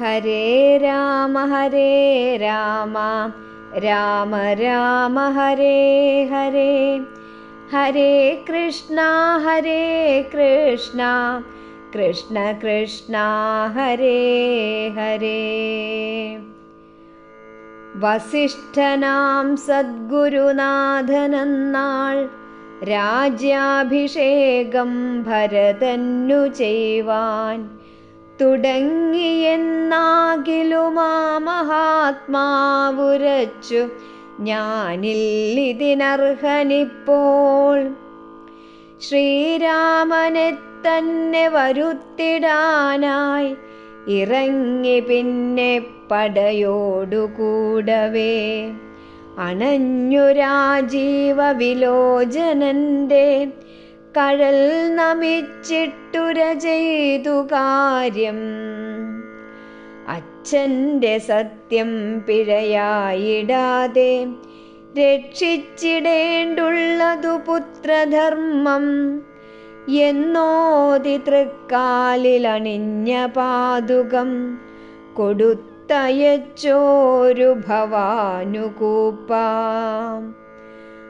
हरे राम हरे राम। राम राम हरे हरे। हरे कृष्णा हरे कृष्णा। कृष्ण कृष्णा हरे हरे। वसिष्ठनां सद्गुरुनाथनन्नाळ् राज्याभिषेकं भरतन्नु चैवान्। തുടങ്ങിയെന്നാകിലുമാ മഹാത്മാവുരച്ചു ഞാനില്ലിതിനർഹനിപ്പോൾ. ശ്രീരാമനെ തന്നെ വരുത്തിടാനായി ഇറങ്ങി പിന്നെ പടയോടുകൂടവേ. അണഞ്ഞു രാജീവ വിലോചനന്റെ കഴൽ നമിച്ചിട്ടുര ചെയ്തു കാര്യം. അച്ഛന്റെ സത്യം പിഴയായിടാതെ രക്ഷിച്ചിടേണ്ടുള്ളതു പുത്രധർമ്മം എന്നോതി തൃക്കാലിലണിഞ്ഞ പാതുകം കൊടുത്തയച്ചോരു ഭവാനുകൂപ്പാം.